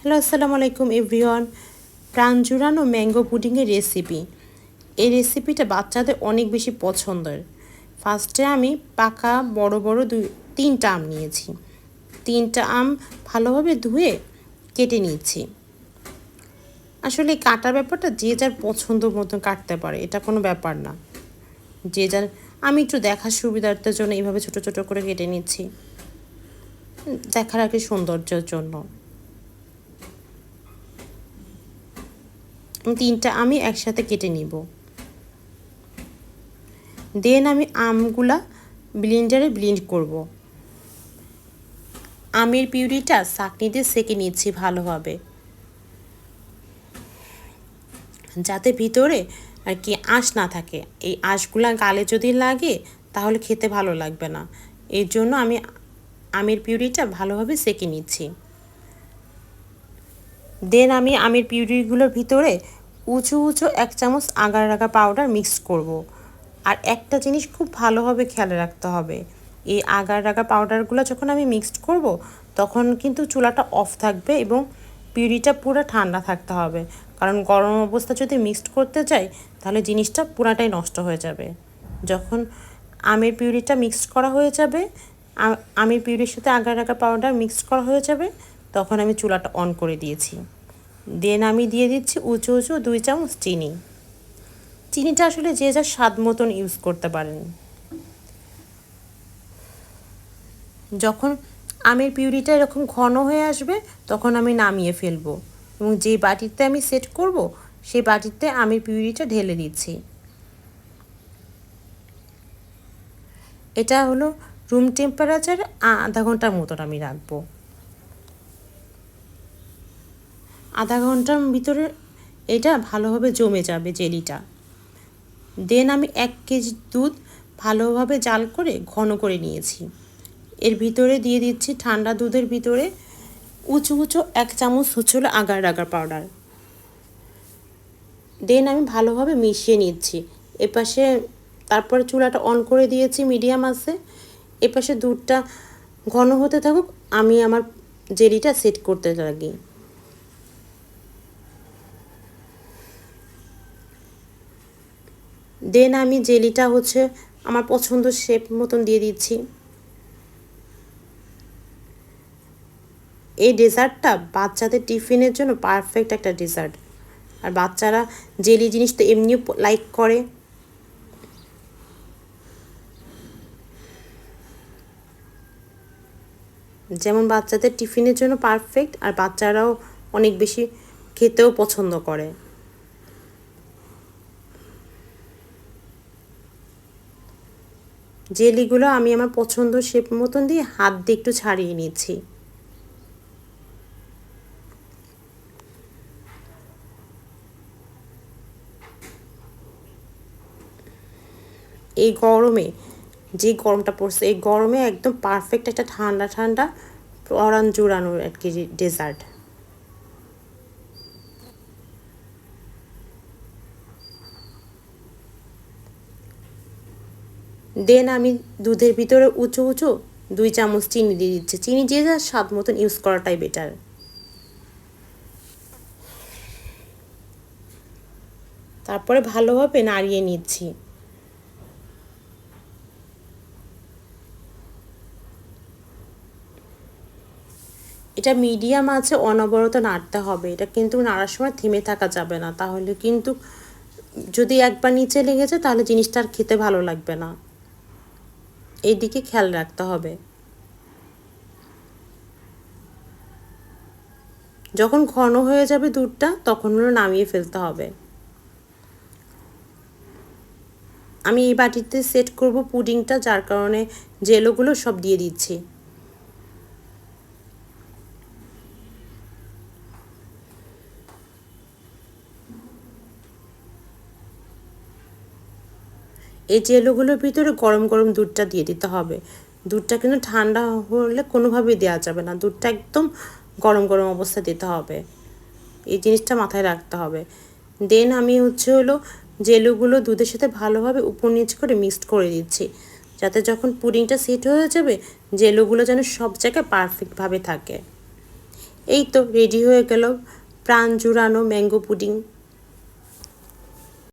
Hello আসসালামু আলাইকুম everyone প্রাণ জুড়ানো ম্যাঙ্গো পুডিংয়ের রেসিপি এই রেসিপিটা বাচ্চাদের অনেক বেশি পছন্দের। ফার্স্টে আমি পাকা, বড় বড় দুই, তিনটা আম নিয়েছি। তিনটা আম ভালোভাবে ধুয়ে কেটে নিয়েছি আসলে কাটার ব্যাপারটা যে যার পছন্দ মতন কাটতে পারে, এটা কোনো ব্যাপার না। যে যার, আমি একটু দেখার সুবিধার্থের জন্য এইভাবে ছোট ছোট করে কেটে নিচ্ছি। দেখার কি সৌন্দর্যের জন্য। তিনটা আমি একসাথে কেটে নিব। দেন আমি আমগুলা ব্লিন্ডারে ব্লিন্ড করব। আমের পিউরিটা চাকনিতে সেকে নিচ্ছি ভালোভাবে। যাতে ভিতরে আর কি আঁশ না থাকে। এই আঁশগুলা গালে যদি লাগে, তাহলে খেতে ভালো লাগবে না। এর জন্য আমি আমের পিউরিটা ভালোভাবে সেকে নিচ্ছি। দেন আমি আমের পিউরিগুলোর ভিতরে উঁচু উঁচু এক চামচ আগার রাখা পাউডার মিক্স করব। আর একটা জিনিস খুব ভালোভাবে খেয়াল রাখতে হবে। এই আগার রাখা পাউডারগুলো যখন আমি মিক্সড করব, তখন কিন্তু চুলাটা অফ থাকবে এবং পিউরিটা পুরো ঠান্ডা থাকতে হবে। কারণ গরম অবস্থা যদি মিক্সড করতে চাই, তাহলে জিনিসটা পুরাটাই নষ্ট হয়ে যাবে। যখন আমের পিউরিটা মিক্সড করা হয়ে যাবে আমের পিউরির সাথে আগার রাখা পাউডার মিক্সড করা হয়ে যাবে, তখন আমি চুলাটা অন করে দিয়েছি। দেন আমি দিয়ে দিচ্ছি উঁচু উঁচু দুই চামচ চিনি। চিনিটা আসলে যে যার স্বাদ মতন ইউজ করতে পারেন। যখন আমের পিউরিটা এরকম ঘন হয়ে আসবে, তখন আমি নামিয়ে ফেলব এবং যে বাটিতে আমি সেট করব, সেই বাটিতে আমের পিউরিটা ঢেলে দিচ্ছি। এটা হলো রুম টেম্পারেচার আধা ঘণ্টার মতন আমি রাখব। আধা ঘণ্টার ভিতরে এটা ভালোভাবে জমে যাবে জেলিটা। দেন আমি এক কেজি দুধ ভালোভাবে জাল করে ঘন করে নিয়েছি। এর ভিতরে দিয়ে দিচ্ছি ঠান্ডা দুধের ভিতরে উঁচু উঁচু এক চামচ হচ্ছিল আগার আগার পাউডার। দেন আমি ভালোভাবে মিশিয়ে নিচ্ছি। এপাশে তারপরে চুলাটা অন করে দিয়েছি মিডিয়াম আছে। এপাশে দুধটা ঘন হতে থাকুক, আমি আমার জেলিটা সেট করতে লাগি দেন আমি জেলিটা হচ্ছে আমার পছন্দ শেপ মতন দিয়ে দিচ্ছি। এই ডেজার্টটা বাচ্চাদের টিফিনের জন্য পারফেক্ট একটা ডেজার্ট। আর বাচ্চারা জেলি জিনিস তো এমনিও লাইক করে। যেমন বাচ্চাদের টিফিনের জন্য পারফেক্ট আর বাচ্চারাও অনেক বেশি খেতেও পছন্দ করে। জেলিগুলো আমি আমার পছন্দ শেপ মতন দিয়ে হাত দিয়ে একটু ছাড়িয়ে নিচ্ছি। এই গরমে, যে গরমটা পড়ছে, এই গরমে একদম পারফেক্ট একটা ঠান্ডা ঠান্ডা পরান জোড়ানোর আর কি ডেজার্ট দেন আমি দুধের ভিতরে উঁচু উঁচু দুই চামচ চিনি দিয়ে দিচ্ছি। চিনি যে যা স্বাদ মতন ইউজ করাটাই বেটার তারপরে ভালোভাবে নাড়িয়ে নিচ্ছি। এটা মিডিয়াম আছে, অনবরত নাড়তে হবে। এটা কিন্তু নাড়ার সময় থেমে থাকা যাবে না। তাহলে কিন্তু যদি একবার নিচে লেগেছে, তাহলে জিনিসটা আর খেতে ভালো লাগবে না। এই দিকে খেয়াল রাখতে হবে। যখন ঘন হয়ে যাবে দুধটা, তখন হলো নামিয়ে ফেলতে হবে। আমি এই বাটিতে সেট করব পুডিংটা, যার কারণে জেলোগুলো সব দিয়ে দিচ্ছি। এই জেলোগুলোর ভিতরে গরম গরম দুধটা দিয়ে দিতে হবে। দুধটা কিন্তু ঠান্ডা হলে কোনোভাবেই দেওয়া যাবে না। দুধটা একদম গরম গরম অবস্থা দিতে হবে। এই জিনিসটা মাথায় রাখতে হবে। দেন আমি হচ্ছে হলো জেলুগুলো দুধের সাথে ভালোভাবে উপর নিচ করে মিক্সড করে দিচ্ছি। যাতে যখন পুডিংটা সেট হয়ে যাবে জেলুগুলো যেন সব জায়গায় পারফেক্টভাবে থাকে। এই তো রেডি হয়ে গেল। প্রাণ জুড়ানো ম্যাঙ্গো পুডিং